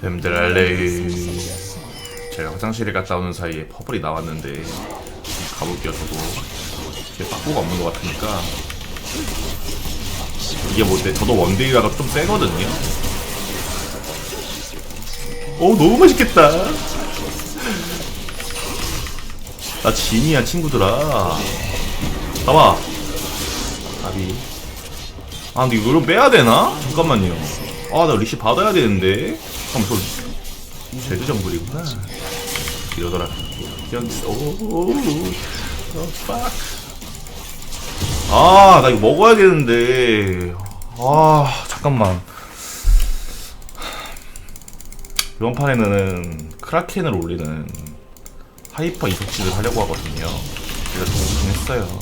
뱀들 알레이 제가 화장실에 갔다 오는 사이에 퍼블이 나왔는데 가볼게요 저도 제 빠꾸가 없는 것 같으니까 이게 뭔데 저도 원데이라가 좀 세거든요. 오 너무 맛있겠다. 나 진이야 친구들아. 봐봐. 아비. 아 근데 이거 빼야 되나? 잠깐만요. 아 나 리시 받아야 되는데 저 제드 정글이구나. 이러더라. 그냥 오오오 아나 이거 먹어야 되는데. 아 잠깐만. 이번 판에는 크라켄을 올리는 하이퍼 이석치를 하려고 하거든요. 제가 정신 했어요.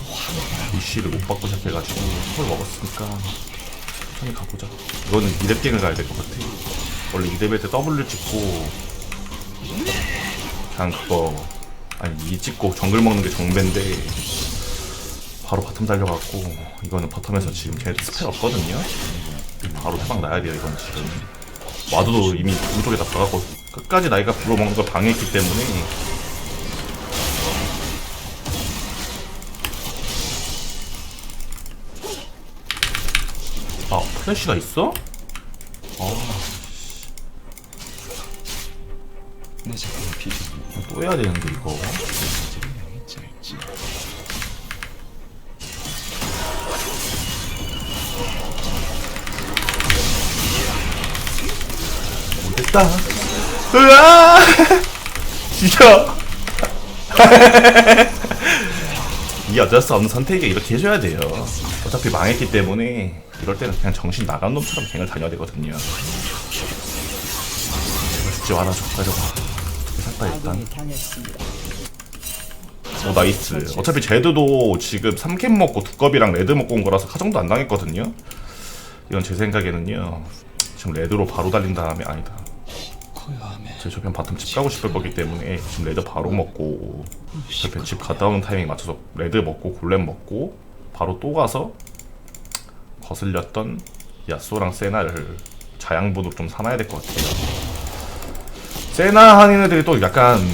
리시를 못 받고 시작해가지고 그걸 먹었으니까? 천천히 가보자. 이거는 2렙갱을 가야 될 것 같아 원래 2렙일 때 W를 찍고 그냥 그거 아니 이 찍고 정글 먹는 게 정배인데 바로 바텀 달려갖고 이거는 바텀에서 지금 걔 스펠 없거든요? 바로 태방 나야 돼요 이건 지금. 와드도 이미 오른쪽에 다 박았고 끝까지 나이가 불어먹는 걸 방해했기 때문에. 아 플래시가 있어? 내 또 해야 되는데 이거 짧지 됐다. 으아! 진짜. 이 어쩔 수 없는 선택이 이렇게 해줘야 돼요. 어차피 망했기 때문에 이럴 때는 그냥 정신 나간 놈처럼 갱을 다녀야 되거든요. 죽지 말아줘. 가져가. 샀다 일단. 오 나이스. 어차피 제드도 지금 3캔 먹고 두꺼비랑 레드 먹고 온 거라서 카정도 안 당했거든요. 이건 제 생각에는요. 지금 레드로 바로 달린 다음에 아니다. 제 저편 바텀 집 가고 싶을 거기 때문에 지금 레드 바로 먹고 저편 집 갔다 오는 타이밍 맞춰서 레드 먹고 골렘 먹고 바로 또 가서 거슬렸던 야쏘랑 세나를 자양분으로 좀 사놔야 될 것 같아요. 세나 하는 애들이 또 약간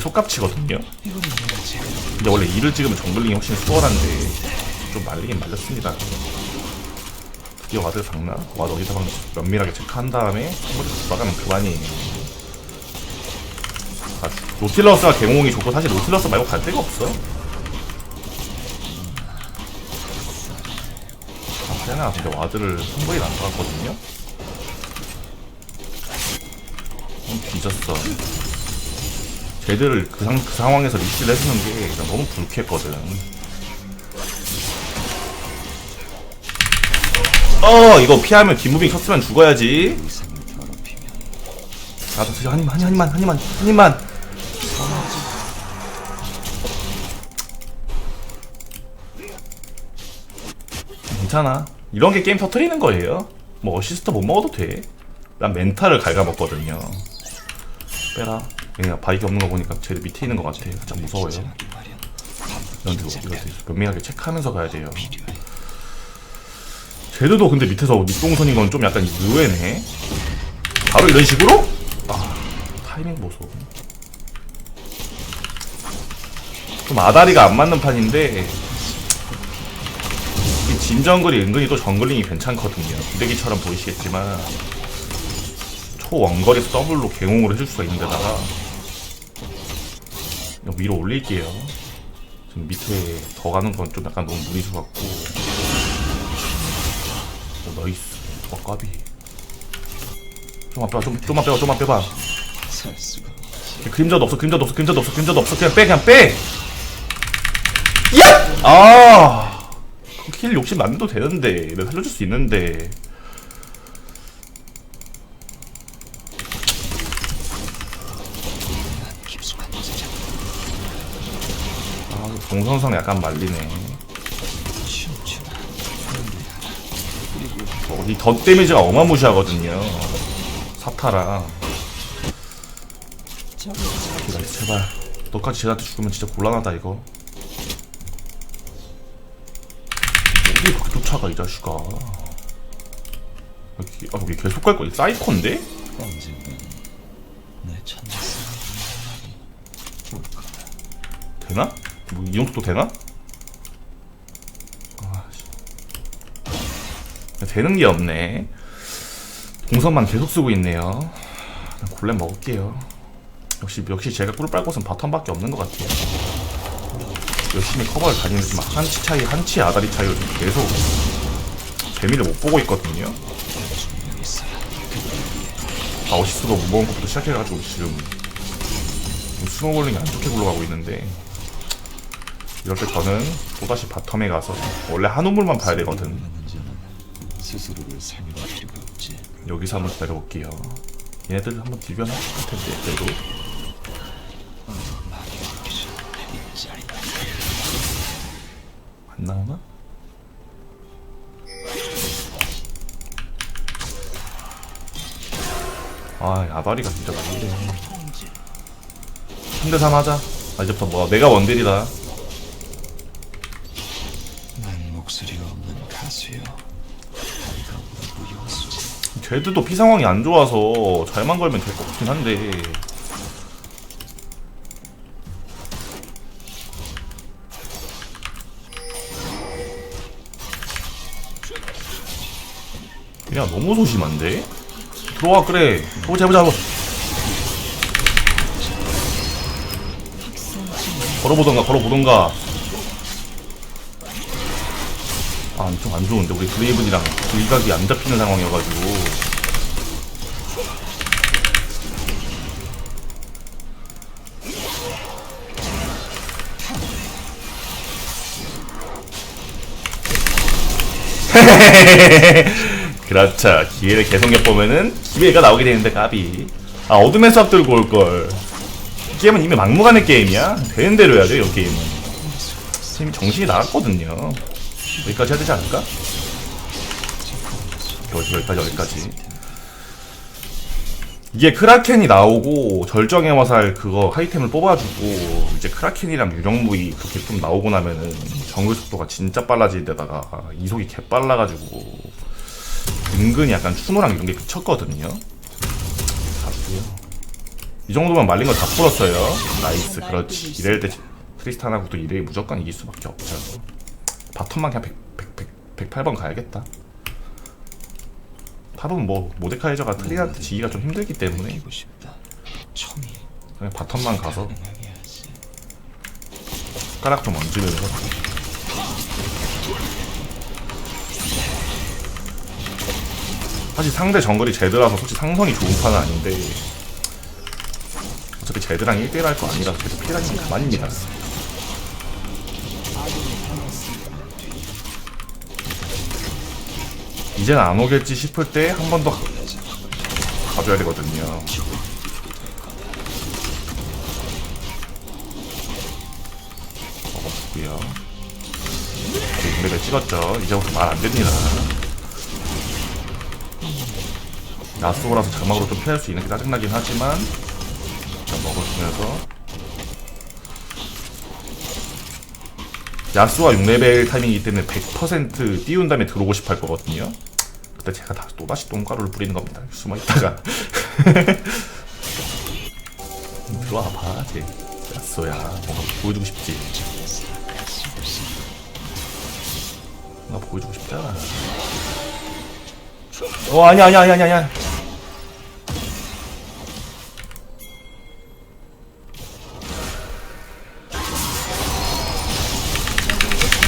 속값치거든요. 이거는 내가 제대로 근데 원래 일을 찍으면 정글링이 훨씬 수월한데 좀 말리긴 말렸습니다. 드디어 와드 박나? 와드 어디서 박나? 면밀하게 체크한 다음에 한번에 돌아가면 그만이에요. 아, 노틸러스가 개몽이 좋고 사실 노틸러스 말고 갈 데가 없어. 아, 세나 근데 와드를 한 번에 안 박았거든요? 음, 뒤졌어. 쟤들을 그, 상, 그 상황에서 리시를 해주는 게 너무 불쾌했거든. 어, 이거 피하면 뒷무빙 쳤으면 죽어야지. 나도 진짜 한 입만, 한 입만, 한 입만, 한 입만. 괜찮아. 이런 게 게임 터트리는 거예요. 뭐 어시스트 못 먹어도 돼. 난 멘탈을 갉아먹거든요. 빼라. 그냥 바이기 없는 거 보니까 쟤 밑에 있는 것 같아. 살짝 무서워요. 하기 마련 이런 데 이거 면밀하게 체크하면서 가야 돼요. 쟤들도 근데 밑에서 밑동선인 건 좀 약간 의외네. 바로 이런 식으로? 아, 타이밍 보소. 좀 아다리가 안 맞는 판인데, 이 진정글이 은근히 또 정글링이 괜찮거든요. 부대기처럼 보이시겠지만, 초원거리에서 더블로 개공을 해줄 수가 있는 데다가, 이거 위로 올릴게요. 지금 밑에 더 가는 건 좀 약간 너무 무리수 같고, 오, 나이스. 와, 까비. 좀만 빼봐, 좀, 좀만 빼봐, 좀만 빼봐. 그림자도 없어, 그림자도 없어, 그림자도 없어, 그림자도 없어. 그냥 빼, 그냥 빼! 야! 아! 킬 욕심 안 내도 되는데. 내가 살려줄 수 있는데. 깊숙한 곳에 잡 아, 동선상 약간 말리네. 어, 이덧 데미지가 어마무시하거든요. 사타랑. 저기 제발, 제발. 너까지 쟤한테 죽으면 진짜 곤란하다, 이거. 어디 그렇게 쫓아가, 이 자식아. 여기, 아, 여기 계속 갈 거야. 사이콘데? 되나? 뭐, 이 정도 되나? 아, 씨. 되는 게 없네. 공성만 계속 쓰고 있네요. 골렘 먹을게요. 역시, 역시 제가 꿀 빨 곳은 바텀밖에 없는 것 같아요. 열심히 커버를 다니지만 한치 차이, 한치 아다리 차이로 계속 재미를 못 보고 있거든요. 아, 어시스도 못 먹은 것부터 시작해가지고 지금 스노볼링이 안 좋게 굴러가고 있는데 이럴 때 저는 또다시 바텀에 가서 원래 한 우물만 봐야 되거든. 여기서 한번 기다려볼게요. 얘네들 한번 딜변 하실 텐데 그래도. 많이 안 나오나? 아 아다리가 진짜 왜 이래 3대3 하자. 아 이제부터 뭐 내가 원딜이다 무용수지. 쟤들도 피 상황이 안 좋아서 잘만 걸면 될 것 같긴 한데. 야 너무 소심한데? 들어와 그래. 해보자 해보자 해보자 걸어보던가 걸어보던가. 아, 좀 안 좋은데. 우리 드레이븐이랑 일각이 안 잡히는 상황이어가지고 그렇죠. 기회를 계속 엿보면은 기회가 나오게 되는데 까비. 아 어둠의 수학 들고 올 걸. 이 게임은 이미 막무가내 게임이야. 되는 대로 해야 돼 이 게임은. 지금 정신이 나갔거든요. 여기까지 해야 되지 않을까? 여기, 여기까지 여기까지 이게 크라켄이 나오고 절정의 화살 그거 하이템을 뽑아주고 이제 크라켄이랑 유령무이 그렇게 좀 나오고 나면은 정글 속도가 진짜 빨라질 데다가 이속이 개 빨라가지고 은근히 약간 추노랑 이런 게 미쳤거든요. 봤고요. 이 정도면 말린 거 다 풀었어요. 나이스 그렇지. 이럴 때 트리스탄하고 또 이래 무조건 이길 수밖에 없죠. 바텀만 그냥 100, 100, 100, 108번 가야겠다 탑은 뭐 모데카이저가 트리한테 지기가 좀 힘들기 때문에. 그냥 바텀만 가서. 숟가락 좀 얹으면서. 사실 상대 정글이 제드라서 솔직히 상성이 좋은 판은 아닌데 어차피 제드랑 1대1 할 거 아니라서 제드 피해라니면 그만입니다 이제는 안 오겠지 싶을 때 한 번 더 가줘야 되거든요 먹었고요. 레벨 찍었죠. 이제부터 말 안 됩니다. 야스오라서 자막으로 좀 피할 수 있는 게 짜증나긴 하지만 일단 먹어주면서 야스오가 6레벨 타이밍이기 때문에 100% 띄운 다음에 들어오고 싶어 할 거거든요. 그때 제가 다, 또다시 똥가루를 뿌리는 겁니다. 숨어 있다가 들어와 봐, 쟤. 야스오야. 뭔가 보여주고 싶지. 뭔가 보여주고 싶잖아. 어, 아니야, 아니야, 아니야, 아니야.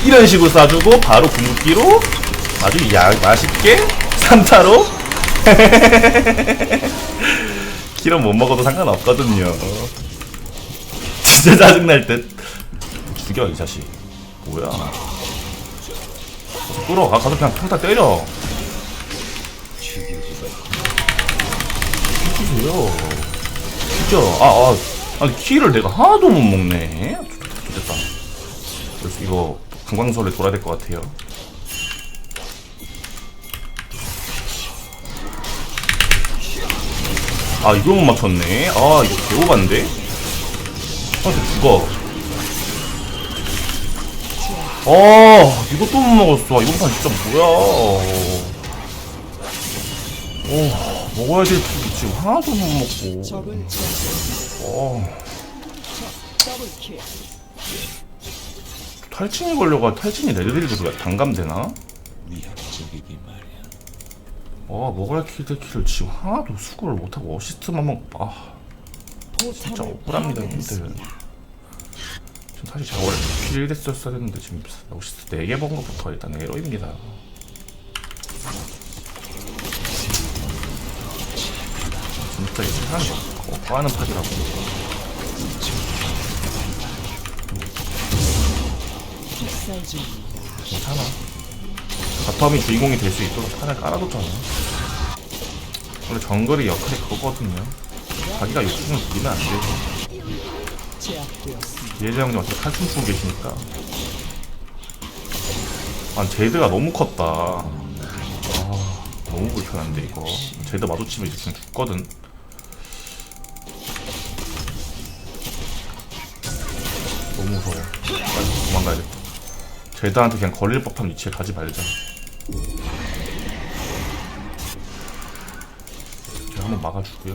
이런 식으로 쏴주고 바로 궁극기로 아주 야, 맛있게 3타로? 키로 못 먹어도 상관없거든요. 진짜 짜증날 듯. 죽여 이 자식. 뭐야. 끌어가 가서 그냥 평타 때려. 키세요. 진짜 아, 아 아 니 키를 내가 하나도 못 먹네. 됐다. 그래서 이거 관광설에 돌아야 될 것 같아요 아 이걸 못 맞췄네 아 이거 개오반데 아 이거 죽어 아 이것도 못 먹었어 이번 판 진짜 뭐야 오 먹어야 될 풀이 지금 하나도 못 먹고. 어. 탈진이 걸려가 탈진이 레드딜도 단감되나? 위협적이기 마련. 아 먹어야 킬드킬을 지금 하나도 수고를 못하고 어시스트만 먹.. 아 진짜 억울합니다 형들 파괴했습니다. 지금 사실 제가 원래 킬 1대 썼어야 했는데 지금 어시스트 4개 먹은 것부터 일단 에러입니다 진짜 이 세상이 거하는 파지라고 식살 중입니다. 괜찮아 바텀이 주인공이 될 수 있도록 판을 깔아뒀잖아 원래 정글의 역할이 그거거든요. 자기가 욕심을 부리면 안 돼. 제압되었습니다. 예재 형님 어차피 칼춤 추고 계시니까. 아 제드가 너무 컸다. 아 너무 불편한데 이거. 제드 마주치면 이제 그냥 죽거든. 너무 무서워. 빨리 도망가야겠다. 제드한테 그냥 걸릴 법한 위치에 가지 말자 한번 막아주고요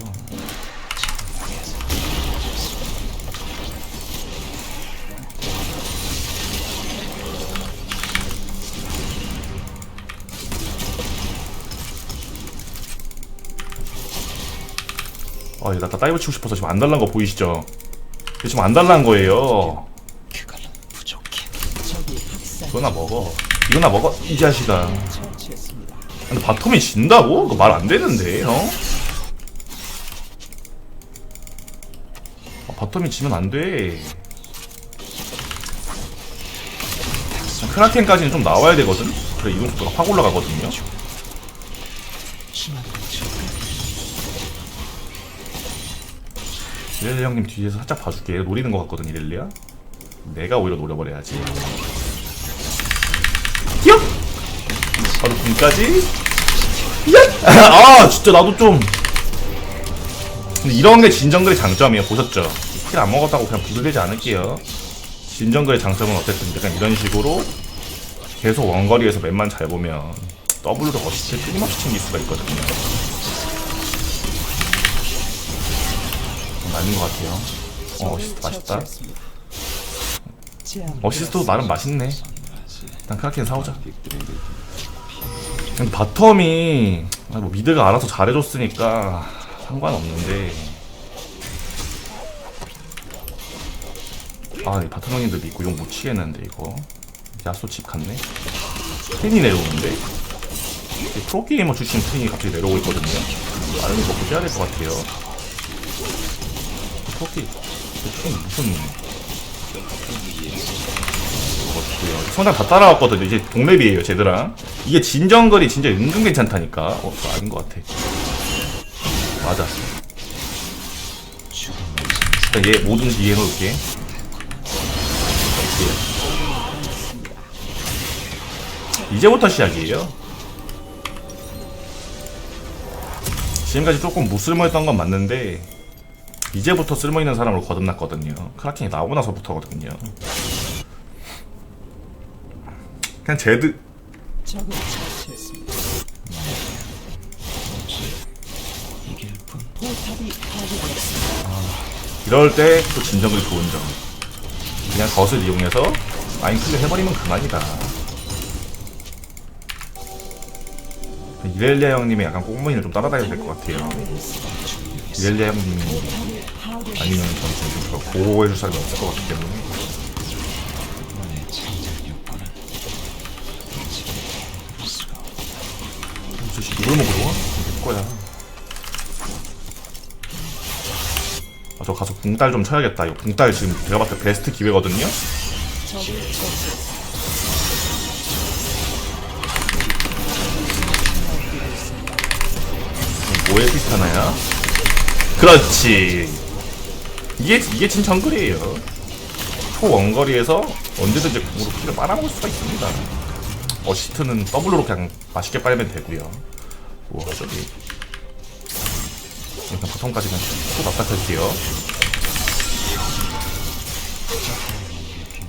아, 나, 나 다이브 치고 싶어서 지금 안 달란 거 보이시죠? 지금 안 달란 거예요. 이거나 먹어. 이거나 먹어, 이 자식아. 근데 바텀이 진다고? 그거 말안 되는데, 어? 아, 바텀이 지면 안 돼. 크라켄까지는 좀 나와야 되거든? 그래, 이동 속도가 확 올라가거든요. 이렐리 형님 뒤에서 살짝 봐줄게. 노리는 것 같거든, 이렐리야? 내가 오히려 노려버려야지. 얍! 바로 군까지. 얍! 아, 진짜 나도 좀. 근데 이런 게 진정글의 장점이에요. 보셨죠? 킬 안 먹었다고 그냥 부들대지 않을게요. 진정글의 장점은 어쨌든 약간 이런 식으로 계속 원거리에서 맵만 잘 보면 W로 어시스트 끊임없이 챙길 수가 있거든요. 맞는 것 같아요. 어, 어시스트 맛있다. 어시스트도 나름 맛있네. 일단 크라켄 사오자. 근데 바텀이 아, 뭐 미드가 알아서 잘해줬으니까 상관없는데. 아이 바텀 형님들 믿고 용못 치겠는데 이거. 야수 집 갔네. 트린이 내려오는데? 이 프로게이머 출신 트린이 갑자기 내려오고 있거든요. 빠르게 먹고 빼야 될 것 같아요. 프로게이 트린 무슨 어때요? 성장 다 따라왔거든요. 이제 동랩이에요, 쟤들랑. 이게 진정거리 진짜 은근 괜찮다니까. 어, 아닌 것 같아. 맞아. 일단 얘 뭐든지 이해해 놓을게. 이렇게. 이제부터 시작이에요. 지금까지 조금 무쓸모했던 건 맞는데 이제부터 쓸모있는 사람으로 거듭났거든요. 크라켄이 나오고 나서부터거든요. 그냥 제드 적을 처치했습니다. 포탑이 파괴되었습니다. 이럴 때 또 진정글이 좋은 점 그냥 덫을 이용해서 라인 클리어 해버리면 그만이다 이렐리아 형님의 약간 꽁무니를 좀 따라다녀야 될 것 같아요. 이렐리아 형님 포탑을 파괴했습니다. 아니면 저는 좀 보호해줄 사람이 없을 것 같기 때문에 너의 창작 욕구는 볼 수가 없다. 저 이걸 먹으러 와? 내 거야 아, 저 가서 궁딸 좀 쳐야겠다 이거 궁딸 지금 제가 봤을 때 베스트 기회거든요. 뭐에 비슷하나요? 그렇지. 이게 이게 진 정글이에요. 초원거리에서 언제든지 궁으로 피를 빨아먹을 수가 있습니다. 어시스트는 더블로 그냥 맛있게 빨면 되고요. 우와 저기 일단 바텀까지 그냥 쭉 납작할게요.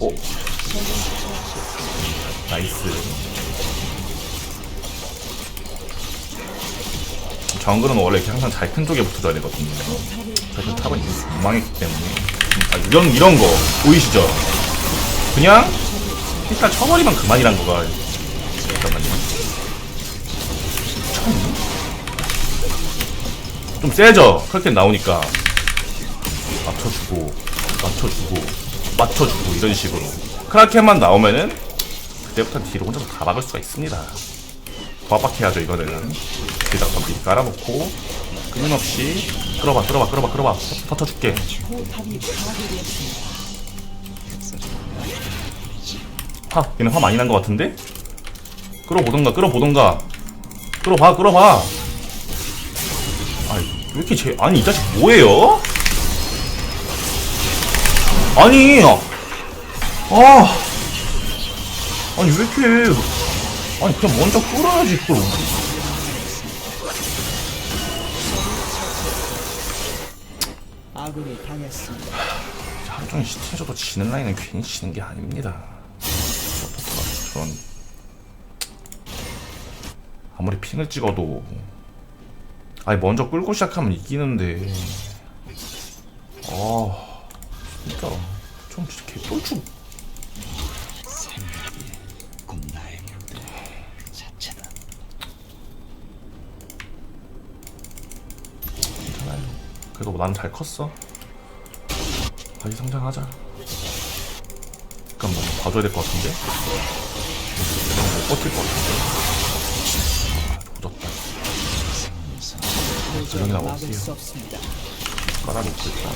오 나이스. 정글은 원래 이렇게 항상 잘 큰 쪽에 붙어줘야 되거든요. 그래서 탑은 이미 엉망했기 때문에 아, 이런 이런 거 보이시죠? 그냥 일단 쳐버리면 그만이란 거가 좀 세죠? 그렇게 나오니까 맞춰주고 맞춰주고 맞춰주고 이런 식으로 크라켄만 나오면은 그때부터 뒤로 혼자서 다 막을 수가 있습니다. 과박해야죠 이거는. 뒤에다 덤비 깔아놓고 끊임없이 끌어봐 끌어봐 끌어봐 끌어봐 터쳐줄게. 화 얘는 화 많이 난 것 같은데? 끌어보던가 끌어보던가 끌어봐 끌어봐. 왜 이렇게 제 아니 이 자식 뭐예요? 아니 아 아니 왜 이렇게 아니 그냥 먼저 끌어야지 그걸 아군이 당했습니다. 하루 종일 시팅해줘도 지는 라인은 괜히 지는 게 아닙니다. 전 아무리 핑을 찍어도 아니 먼저 끌고 시작하면 이기는데 아 진짜 좀 진짜 자체다. 괜찮아요. 그래도 뭐 나는 잘 컸어. 다시 성장하자. 잠깐만 봐줘야 될 것 같은데. 못 버틸 것 같은데. 나와 막을 없어요. 깔아놓고 일단.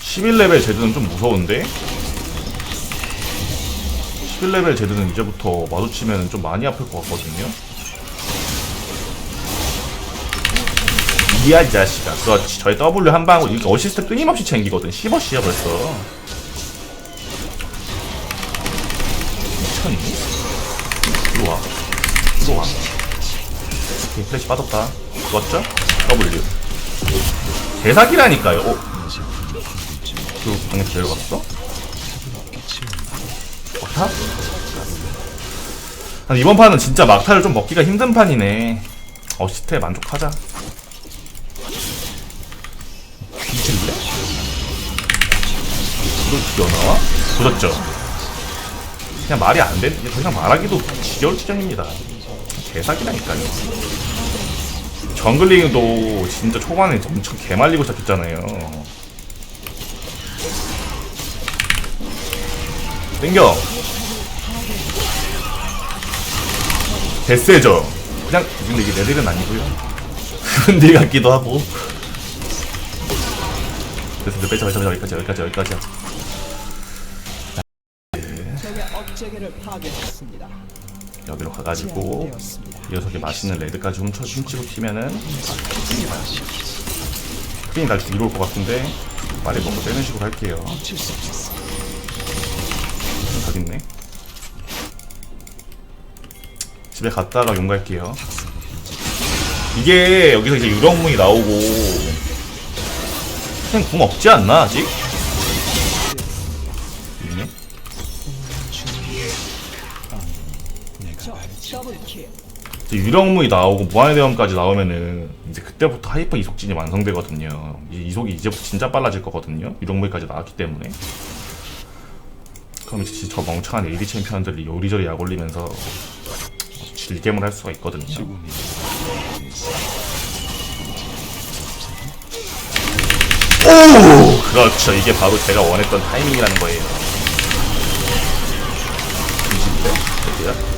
11레벨 제드는 좀 무서운데? 11레벨 제드는 이제부터 마주치면 좀 많이 아플 것 같거든요? 이야 이 자식아 그렇지 저희 W 한 방울 이렇게 어시스트 끊임없이 챙기거든 씹어씨야 벌써 와 오케이 플래시 빠졌다 좋았죠? W 대사기라니까요 어? 그 방에 데려갔어? 막타? 아니, 이번 판은 진짜 막타를 좀 먹기가 힘든 판이네 어시스트에 만족하자 뒤질래? 이걸 기어나와? 보셨죠? 그냥 말이 안 돼. 더 이상 말하기도 지겨울 지경입니다. 개사기라니까요. 정글링도 진짜 초반에 엄청 개말리고 시작했잖아요. 땡겨. 데스해져. 그냥, 근데 이게 레벨은 아니고요. 흔들 같기도 하고. 됐어, 빼자, 빼자, 빼자, 여기까지, 여기까지, 여기까지. 적의 억제기를 파괴했습니다. 여기로 가가지고. 이 녀석이 맛있는 레드까지 훔쳐 훔치고 튀면은 크린이 날 뒤로 올것 같은데 말이 먹고 빼는 식으로 할게요. 저기 있네 집에 갔다가 용 갈게요 이게 여기서 이제 유령문이 나오고 그냥 궁 없지 않나 아직? 유령무이 나오고 무한의 대원까지 나오면은 이제 그때부터 하이퍼 이속진이 완성되거든요. 이 이속이 이제부터 진짜 빨라질 거거든요. 유령무이까지 나왔기 때문에. 그럼 이제 저 멍청한 AD 챔피언들이 요리조리 약 올리면서 질겜을 할 수가 있거든요. 오! 그렇죠. 이게 바로 제가 원했던 타이밍이라는 거예요. 뒤집대?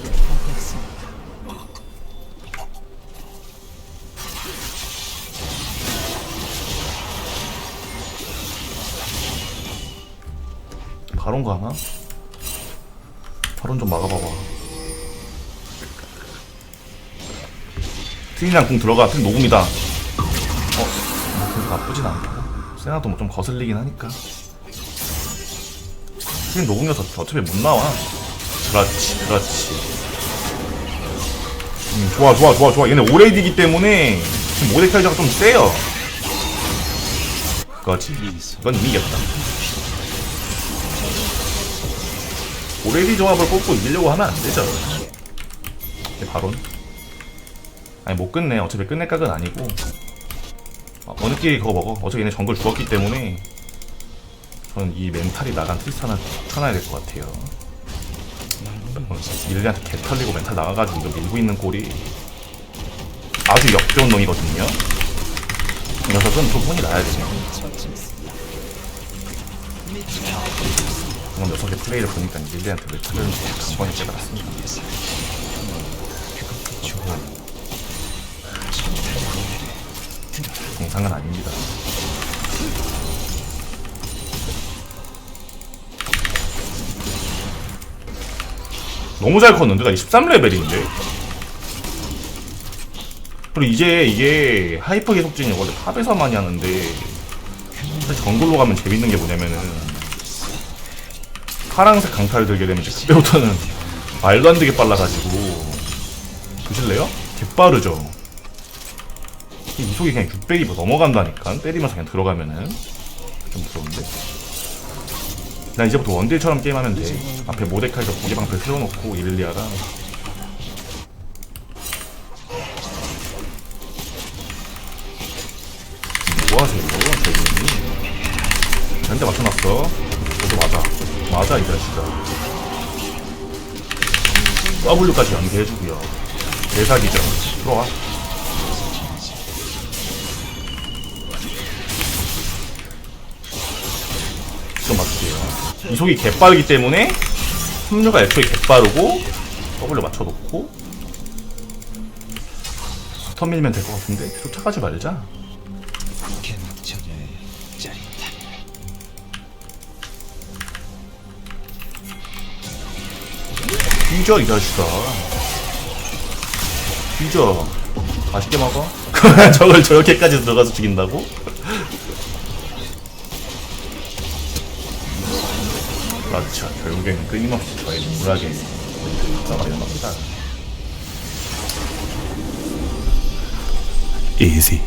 파괴했습니다. 바론 가나? 바론 좀 막아봐봐. 트린이랑 공 들어가. 트린 녹음이다. 어, 뭐 그래도 나쁘진 않고. 세나도 뭐 좀 거슬리긴 하니까. 트린 녹음이어서 어차피 못 나와. 그렇지, 그렇지. 음, 좋아 좋아 좋아 좋아. 얘네 오레이디기 때문에 지금 모데카이저가 좀 세요. 그거지. 이건 이미 이겼다. 오레이디 조합을 뽑고 이기려고 하면 안 되죠. 이게 바론? 아니 못 끝내 어차피 끝낼 각은 아니고. 어, 어느 끼리 그거 먹어. 어차피 얘네 정글 죽었기 때문에 저는 이 멘탈이 나간 트리스타나 쳐놔야 될 것 같아요 일리한테 개 털리고 멘탈 나가가지고 이거 밀고 있는 꼴이 아주 역겨운 놈이거든요. 이 녀석은 좀 혼이 나야 돼요. 방금 녀석의 플레이를 보니까 일리한테 왜 털렸는지 한 번에 깨달았습니다. 공상은 아닙니다. 너무 잘 컸는데? 나 13레벨인데? 그리고 이제 이게 하이퍼 계속진이 원래 탑에서 많이 하는데 사실 정글로 가면 재밌는 게 뭐냐면은 파랑색 강타를 들게 되면 이제 그때부터는 말도 안 되게 빨라가지고 보실래요? 개빠르죠. 이 이속이 그냥 600이 뭐 넘어간다니까? 때리면서 그냥 들어가면은 좀 무서운데 난 이제부터 원딜처럼 게임하면 돼. 앞에 모데카이저 고개방패 세워놓고 이릴리아가 뭐하세요, 저분이? 한대 맞춰놨어. 너도 맞아. 맞아, 이 자식아. W까지 연계해주고요. 대사기죠. 들어와. 이속이 개빠르기 때문에 합류가 애초에 개빠르고 W 맞춰놓고 스턴 밀면 될 것 같은데 쫓아가지 말자. 뒤져 이 자식아. 뒤져. 맛있게 먹어. 저걸 저렇게까지 들어가서 죽인다고? 그렇죠. 결국에는 끊임없이 저의 물하게 나가려는 겁니다. easy